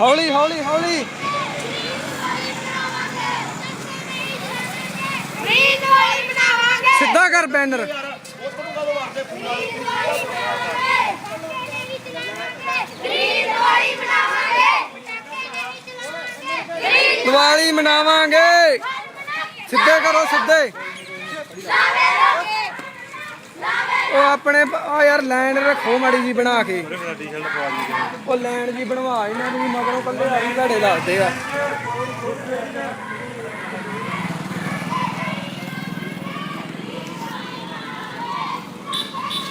ਹੌਲੀ ਹੌਲੀ ਹੌਲੀ। ਸਿੱਧਾ ਕਰ ਬੈਨਰ। ਦੀਵਾਲੀ ਮਨਾਵਾਂਗੇ। ਸਿੱਧੇ ਕਰੋ ਸਿੱਧੇ। ਉਹ ਆਪਣੇ ਆ ਯਾਰ ਲਾਈਨ ਰੱਖੋ ਮਾੜੀ ਜੀ ਬਣਾ ਕੇ। ਉਹ ਲਾਈਨ ਜੀ ਬਣਵਾ ਇਹਨਾਂ ਦੀ ਮਗਰੋਂ ਕੱਲੇ ਆਈ ਘੜੇ ਦੱਸਦੇ ਆ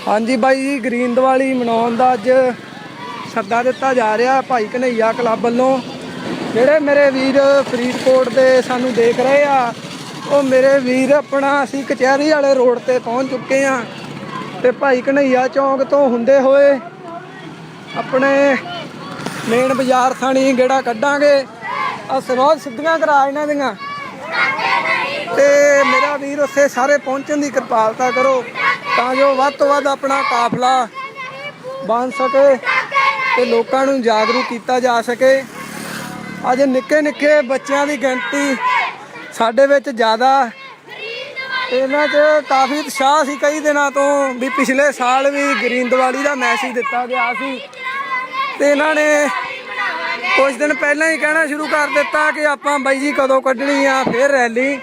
ਹਾਂਜੀ ਬਾਈ ਜੀ ਗ੍ਰੀਨ ਦੀਵਾਲੀ ਮਨਾਉਣ ਦਾ ਅੱਜ ਸੱਦਾ ਦਿੱਤਾ ਜਾ ਰਿਹਾ ਭਾਈ ਕਨਈਆ ਕਲੱਬ ਵੱਲੋਂ। ਜਿਹੜੇ ਮੇਰੇ ਵੀਰ ਫਰੀਦਕੋਟ ਦੇ ਸਾਨੂੰ ਦੇਖ ਰਹੇ ਆ ਉਹ ਮੇਰੇ ਵੀਰ ਆਪਣਾ ਅਸੀਂ ਕਚਹਿਰੀ ਵਾਲੇ ਰੋਡ ਤੇ ਪਹੁੰਚ ਚੁੱਕੇ ਆ। ਤੇ ਭਾਈ ਕਨਈਆ ਚੌਂਕ ਤੋਂ ਹੁੰਦੇ ਹੋਏ ਆਪਣੇ ਮੇਨ ਬਾਜ਼ਾਰ ਥਾਣੀ ਗੇੜਾ ਕੱਢਾਂਗੇ। ਆ ਸਰੋਜ ਸਿੱਧੀਆਂ ਕਰਾ ਇਹਨਾਂ ਦੀਆਂ। ਤੇ ਮੇਰਾ ਵੀਰ ਉੱਥੇ ਸਾਰੇ ਪਹੁੰਚਣ ਦੀ ਕਿਰਪਾਲਤਾ ਕਰੋ ਤਾਂ ਜੋ ਵੱਧ ਤੋਂ ਵੱਧ ਆਪਣਾ ਕਾਫਲਾ ਬਣ ਸਕੇ ਤੇ ਲੋਕਾਂ ਨੂੰ ਜਾਗਰੂਕ ਕੀਤਾ ਜਾ ਸਕੇ। ਅੱਜ ਨਿੱਕੇ ਨਿੱਕੇ ਬੱਚਿਆਂ ਦੀ ਗਿਣਤੀ ਸਾਡੇ ਵਿੱਚ ਜ਼ਿਆਦਾ ਤੇ ਇਹਨਾਂ 'ਚ ਕਾਫੀ ਉਤਸ਼ਾਹ ਸੀ ਕਈ ਦਿਨਾਂ ਤੋਂ ਵੀ ਪਿਛਲੇ ਸਾਲ ਵੀ ਗ੍ਰੀਨ ਦੀਵਾਲੀ ਦਾ ਮੈਸੇਜ ਦਿੱਤਾ ਗਿਆ ਸੀ। ਤੇ ਇਹਨਾਂ ਨੇ ਕੁਝ ਦਿਨ ਪਹਿਲਾਂ ਹੀ ਕਹਿਣਾ ਸ਼ੁਰੂ ਕਰ ਦਿੱਤਾ ਕਿ ਆਪਾਂ ਬਾਈ ਜੀ ਕਦੋਂ ਕੱਢਣੀ ਆ, ਫਿਰ ਰੈਲੀ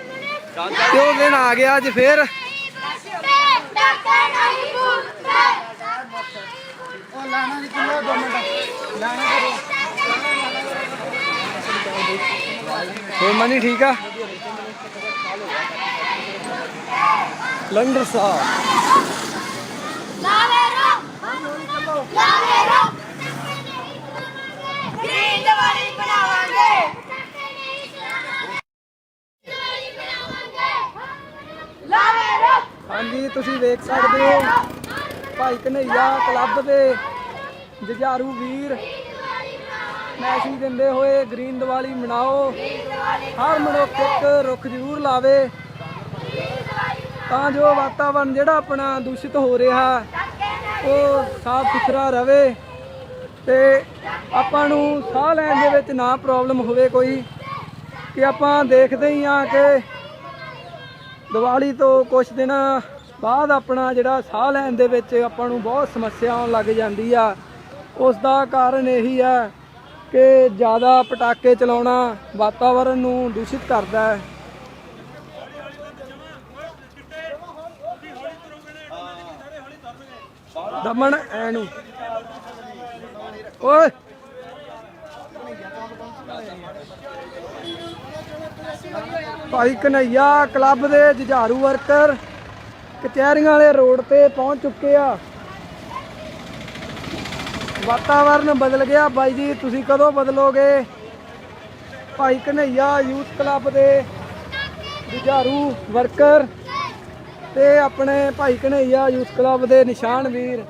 ਤੇ ਉਹ ਦਿਨ ਆ ਗਿਆ ਅੱਜ ਫਿਰ। ਡਾਕੇ ਮਨੀ ਠੀਕ ਆ? ਲੰਗਰ ਸਾਹਿਬ। ਲਾਵੇ ਰੋ ਲਾਵੇ ਰੋ ਰੀਤ ਵਾਲੀ ਬਣਾਵਾਂਗੇ ਲਾਵੇ ਰੋ ਹਾਂਜੀ ਤੁਸੀਂ ਵੇਖ ਸਕਦੇ ਹੋ। ਭਾਈ ਕਨਈਆ ਕਲੱਬ ਦੇ ਜੁਝਾਰੂ ਵੀਰ ਮੈਸੇਜ ਦਿੰਦੇ ਹੋਏ ਗ੍ਰੀਨ ਦੀਵਾਲੀ ਮਨਾਓ। ਹਰ ਮਨੁੱਖ ਇੱਕ ਰੁੱਖ ਜ਼ਰੂਰ ਲਾਵੇ। ਤਾਂ ਜੋ ਵਾਤਾਵਰਨ ਜਿਹੜਾ ਆਪਣਾ ਦੂਸ਼ਿਤ ਹੋ ਰਿਹਾ, ਉਹ ਸਾਫ਼ ਸੁਥਰਾ ਰਵੇ ਤੇ ਆਪਾਂ ਨੂੰ ਸਾਹ ਲੈਣ ਦੇ ਵਿੱਚ ਨਾ ਪ੍ਰੋਬਲਮ ਹੋਵੇ ਕੋਈ, ਕਿ ਆਪਾਂ ਦੇਖਦੇ ਹੀ ਆ ਕਿ ਦੀਵਾਲੀ ਤੋਂ ਕੁਝ ਦਿਨ ਬਾਅਦ ਆਪਣਾ ਜਿਹੜਾ ਸਾਹ ਲੈਣ ਦੇ ਵਿੱਚ ਆਪਾਂ ਨੂੰ ਬਹੁਤ ਸਮੱਸਿਆ ਆਉਣ ਲੱਗ ਜਾਂਦੀ ਆ। ਉਸ ਦਾ ਕਾਰਨ ਇਹੀ ਆ ਕਿ ਜ਼ਿਆਦਾ ਪਟਾਕੇ ਚਲਾਉਣਾ ਵਾਤਾਵਰਨ ਨੂੰ ਦੂਸ਼ਿਤ ਕਰਦਾ ਹੈ। ਦਮਨ ਐਨੂੰ ਓਏ। ਭਾਈ ਕਨਈਆ ਕਲੱਬ ਦੇ ਜੁਝਾਰੂ ਵਰਕਰ, ਕਚਹਿਰੀਆਂ ਵਾਲੇ ਰੋਡ ਤੇ ਪਹੁੰਚ ਚੁੱਕੇ ਆ। ਵਾਤਾਵਰਨ ਬਦਲ ਗਿਆ। ਬਾਈ ਜੀ, ਤੁਸੀਂ ਕਦੋਂ ਬਦਲੋਗੇ? ਭਾਈ ਕਨਈਆ ਯੂਥ ਕਲੱਬ ਦੇ ਜੁਝਾਰੂ ਵਰਕਰ। ਤੇ ਆਪਣੇ ਭਾਈ ਕਨਈਆ ਯੂਥ ਕਲੱਬ ਦੇ ਨਿਸ਼ਾਨ ਵੀਰ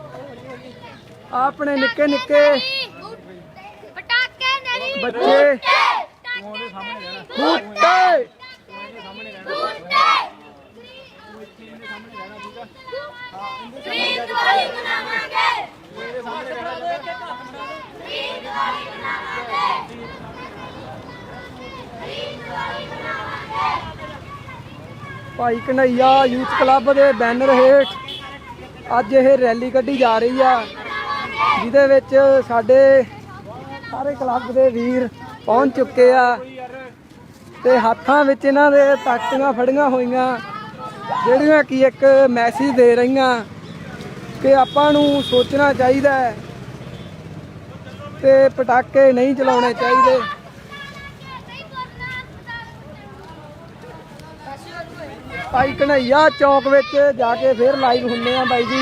ਆਪਣੇ ਨਿੱਕੇ ਨਿੱਕੇ ਪਟਾਕੇ ਨਹੀਂ ਬੱਚੇ। ਬੂਟੇ। ਰੀਤ ਵਾਲੀ ਬਣਾਵਾਂਗੇ ਰੀਤ ਵਾਲੀ ਬਣਾਵਾਂਗੇ ਰੀਤ ਵਾਲੀ ਬਣਾਵਾਂਗੇ ਭਾਈ ਕਨਈਆ ਯੂਥ ਕਲੱਬ ਦੇ ਬੈਨਰ ਹੇਠ ਅੱਜ ਇਹ ਰੈਲੀ ਕੱਢੀ ਜਾ ਰਹੀ ਆ, ਜਿਹਦੇ ਵਿੱਚ ਸਾਡੇ ਸਾਰੇ ਕਲੱਬ ਦੇ ਵੀਰ ਪਹੁੰਚ ਚੁੱਕੇ ਆ ਤੇ ਹੱਥਾਂ ਵਿੱਚ ਇਹਨਾਂ ਦੇ ਤਾਕਤਾਂ ਫੜੀਆਂ ਹੋਈਆਂ, ਜਿਹੜੀਆਂ ਕਿ ਇੱਕ ਮੈਸੇਜ ਦੇ ਰਹੀਆਂ ਕਿ ਆਪਾਂ ਨੂੰ ਸੋਚਣਾ ਚਾਹੀਦਾ ਹੈ ਤੇ ਪਟਾਕੇ ਨਹੀਂ ਚਲਾਉਣੇ ਚਾਹੀਦੇ। ਭਾਈ ਕਨਈਆ ਚੌਕ ਵਿੱਚ ਜਾ ਕੇ ਫੇਰ ਲਾਈਵ ਹੁੰਨੇ ਆ ਬਾਈ ਜੀ।